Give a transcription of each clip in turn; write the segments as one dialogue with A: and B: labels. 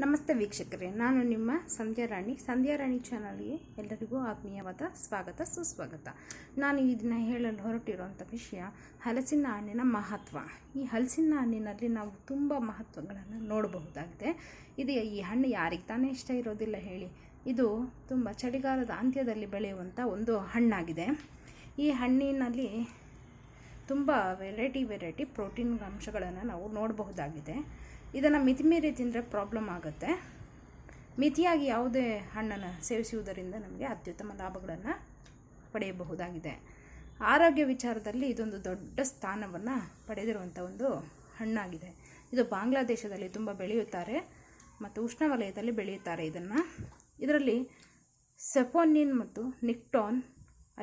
A: ನಮಸ್ತೆ ವೀಕ್ಷಕರೇ, ನಾನು ನಿಮ್ಮ ಸಂಧ್ಯಾ ರಾಣಿ. ಸಂಧ್ಯಾ ರಾಣಿ ಚಾನಲ್ಗೆ ಎಲ್ಲರಿಗೂ ಆತ್ಮೀಯವಾದ ಸ್ವಾಗತ, ಸುಸ್ವಾಗತ. ನಾನು ಈ ಹೇಳಲು ಹೊರಟಿರುವಂಥ ವಿಷಯ ಹಲಸಿನ ಹಣ್ಣಿನ ಮಹತ್ವ. ಈ ಹಲಸಿನ ಹಣ್ಣಿನಲ್ಲಿ ನಾವು ತುಂಬ ಮಹತ್ವಗಳನ್ನು ನೋಡಬಹುದಾಗಿದೆ. ಇದು ಈ ಹಣ್ಣು ಯಾರಿಗೆ ತಾನೇ ಇಷ್ಟ ಇರೋದಿಲ್ಲ ಹೇಳಿ. ಇದು ತುಂಬ ಚಳಿಗಾಲದ ಅಂತ್ಯದಲ್ಲಿ ಬೆಳೆಯುವಂಥ ಒಂದು ಹಣ್ಣಾಗಿದೆ. ಈ ಹಣ್ಣಿನಲ್ಲಿ ತುಂಬ ವೆರೈಟಿ ವೆರೈಟಿ ಪ್ರೋಟೀನ್ ಅಂಶಗಳನ್ನು ನಾವು ನೋಡಬಹುದಾಗಿದೆ. ಇದನ್ನು ಮಿತಿಮೀರಿ ತಿಂದರೆ ಪ್ರಾಬ್ಲಮ್ ಆಗುತ್ತೆ. ಮಿತಿಯಾಗಿ ಯಾವುದೇ ಹಣ್ಣನ್ನು ಸೇವಿಸುವುದರಿಂದ ನಮಗೆ ಅತ್ಯುತ್ತಮ ಲಾಭಗಳನ್ನು ಪಡೆಯಬಹುದಾಗಿದೆ. ಆರೋಗ್ಯ ವಿಚಾರದಲ್ಲಿ ಇದೊಂದು ದೊಡ್ಡ ಸ್ಥಾನವನ್ನು ಪಡೆದಿರುವಂಥ ಒಂದು ಹಣ್ಣಾಗಿದೆ. ಇದು ಬಾಂಗ್ಲಾದೇಶದಲ್ಲಿ ತುಂಬ ಬೆಳೆಯುತ್ತಾರೆ ಮತ್ತು ಉಷ್ಣವಲಯದಲ್ಲಿ ಬೆಳೆಯುತ್ತಾರೆ ಇದನ್ನು. ಇದರಲ್ಲಿ ಸೆಫೋನಿನ್ ಮತ್ತು ನಿಕ್ಟೋನ್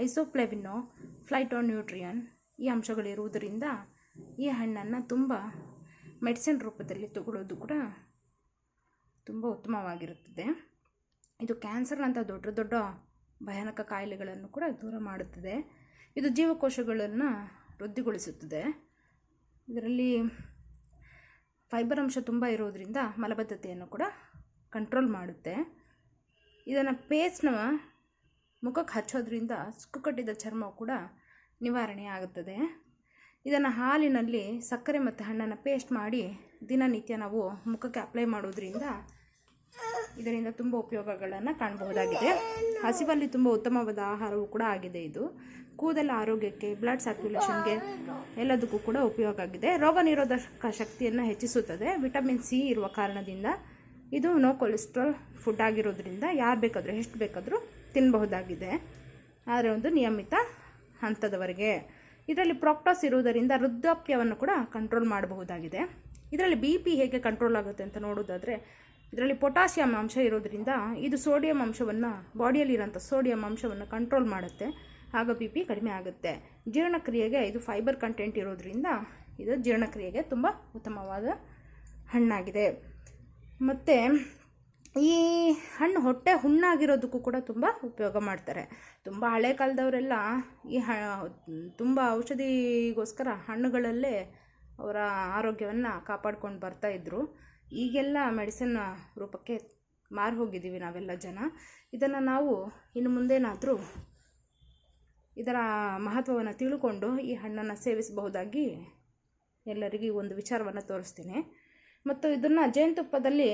A: ಐಸೋಪ್ಲೆವಿನೋ ಫ್ಲೈಟೋನ್ ನ್ಯೂಟ್ರಿಯನ್ ಈ ಅಂಶಗಳಿರುವುದರಿಂದ ಈ ಹಣ್ಣನ್ನು ತುಂಬ ಮೆಡಿಸಿನ್ ರೂಪದಲ್ಲಿ ತಗೊಳ್ಳೋದು ಕೂಡ ತುಂಬ ಉತ್ತಮವಾಗಿರುತ್ತದೆ. ಇದು ಕ್ಯಾನ್ಸರ್ನಂಥ ದೊಡ್ಡ ದೊಡ್ಡ ಭಯಾನಕ ಕಾಯಿಲೆಗಳನ್ನು ಕೂಡ ದೂರ ಮಾಡುತ್ತದೆ. ಇದು ಜೀವಕೋಶಗಳನ್ನು ವೃದ್ಧಿಗೊಳಿಸುತ್ತದೆ. ಇದರಲ್ಲಿ ಫೈಬರ್ ಅಂಶ ತುಂಬ ಇರೋದರಿಂದ ಮಲಬದ್ಧತೆಯನ್ನು ಕೂಡ ಕಂಟ್ರೋಲ್ ಮಾಡುತ್ತೆ. ಇದನ್ನು ಪೇಸ್ಟ್ನ ಮುಖಕ್ಕೆ ಹಚ್ಚೋದ್ರಿಂದ ಸುಕ್ಕು ಕಟ್ಟಿದ ಚರ್ಮ ಕೂಡ ನಿವಾರಣೆ ಆಗುತ್ತದೆ. ಇದನ್ನು ಹಾಲಿನಲ್ಲಿ ಸಕ್ಕರೆ ಮತ್ತು ಹಣ್ಣನ್ನು ಪೇಸ್ಟ್ ಮಾಡಿ ದಿನನಿತ್ಯ ನಾವು ಮುಖಕ್ಕೆ ಅಪ್ಲೈ ಮಾಡೋದ್ರಿಂದ ಇದರಿಂದ ತುಂಬ ಉಪಯೋಗಗಳನ್ನು ಕಾಣಬಹುದಾಗಿದೆ. ಹಸಿವಲ್ಲಿ ತುಂಬ ಉತ್ತಮವಾದ ಆಹಾರವೂ ಕೂಡ ಆಗಿದೆ ಇದು. ಕೂದಲ ಆರೋಗ್ಯಕ್ಕೆ ಬ್ಲಡ್ ಸರ್ಕ್ಯುಲೇಷನ್ಗೆ ಎಲ್ಲದಕ್ಕೂ ಕೂಡ ಉಪಯೋಗ ಆಗಿದೆ. ರೋಗ ನಿರೋಧಕ ಶಕ್ತಿಯನ್ನು ಹೆಚ್ಚಿಸುತ್ತದೆ. ವಿಟಮಿನ್ ಸಿ ಇರುವ ಕಾರಣದಿಂದ ಇದು ನೋ ಕೊಲೆಸ್ಟ್ರಾಲ್ ಫುಡ್ ಆಗಿರೋದ್ರಿಂದ ಯಾರು ಬೇಕಾದರೂ, ಎಷ್ಟು ಬೇಕಾದರೂ ತಿನ್ನಬಹುದಾಗಿದೆ ಆದರೆ ಒಂದು ನಿಯಮಿತ ಹಂತದವರೆಗೆ. ಇದರಲ್ಲಿ ಪ್ರಾಕ್ಟಾಸ್ ಇರುವುದರಿಂದ ವೃದ್ಧಾಪ್ಯವನ್ನು ಕೂಡ ಕಂಟ್ರೋಲ್ ಮಾಡಬಹುದಾಗಿದೆ. ಇದರಲ್ಲಿ ಬಿ ಪಿ ಹೇಗೆ ಕಂಟ್ರೋಲ್ ಆಗುತ್ತೆ ಅಂತ ನೋಡೋದಾದರೆ ಇದರಲ್ಲಿ ಪೊಟ್ಯಾಷಿಯಂ ಅಂಶ ಇರೋದರಿಂದ ಇದು ಸೋಡಿಯಂ ಅಂಶವನ್ನು ಬಾಡಿಯಲ್ಲಿರೋಂಥ ಸೋಡಿಯಂ ಅಂಶವನ್ನು ಕಂಟ್ರೋಲ್ ಮಾಡುತ್ತೆ. ಆಗ ಬಿ ಪಿ ಕಡಿಮೆ ಆಗುತ್ತೆ. ಜೀರ್ಣಕ್ರಿಯೆಗೆ ಇದು ಫೈಬರ್ ಕಂಟೆಂಟ್ ಇರೋದ್ರಿಂದ ಇದು ಜೀರ್ಣಕ್ರಿಯೆಗೆ ತುಂಬ ಉತ್ತಮವಾದ ಹಣ್ಣಾಗಿದೆ. ಮತ್ತು ಈ ಹಣ್ಣು ಹೊಟ್ಟೆ ಹುಣ್ಣಾಗಿರೋದಕ್ಕೂ ಕೂಡ ತುಂಬ ಉಪಯೋಗ ಮಾಡ್ತಾರೆ. ತುಂಬ ಹಳೆ ಕಾಲದವರೆಲ್ಲ ಈ ಹ, ತುಂಬ ಔಷಧಿಗೋಸ್ಕರ ಹಣ್ಣುಗಳಲ್ಲೇ ಅವರ ಆರೋಗ್ಯವನ್ನು ಕಾಪಾಡ್ಕೊಂಡು ಬರ್ತಾಯಿದ್ರು ಈಗೆಲ್ಲ ಮೆಡಿಸಿನ್ ರೂಪಕ್ಕೆ ಮಾರು ಹೋಗಿದ್ದೀವಿ ನಾವೆಲ್ಲ ಜನ. ಇದನ್ನು ನಾವು ಇನ್ನು ಮುಂದೇನಾದರೂ ಇದರ ಮಹತ್ವವನ್ನು ತಿಳ್ಕೊಂಡು ಈ ಹಣ್ಣನ್ನು ಸೇವಿಸಬಹುದಾಗಿ ಎಲ್ಲರಿಗೂ ಒಂದು ವಿಚಾರವನ್ನು ತೋರಿಸ್ತೀನಿ. ಮತ್ತು ಇದನ್ನು ಜೇನುತುಪ್ಪದಲ್ಲಿ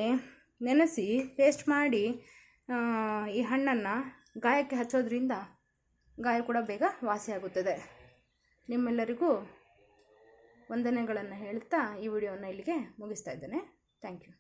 A: ನೆನೆಸಿ ಪೇಸ್ಟ್ ಮಾಡಿ ಈ ಹಣ್ಣನ್ನು ಗಾಯಕ್ಕೆ ಹಚ್ಚೋದ್ರಿಂದ ಗಾಯ ಕೂಡ ಬೇಗ ವಾಸಿಯಾಗುತ್ತದೆ ನಿಮ್ಮೆಲ್ಲರಿಗೂ ವಂದನೆಗಳನ್ನು ಹೇಳ್ತಾ ಈ ವಿಡಿಯೋನ ಇಲ್ಲಿಗೆ ಮುಗಿಸ್ತಾ ಇದ್ದೇನೆ. Thank you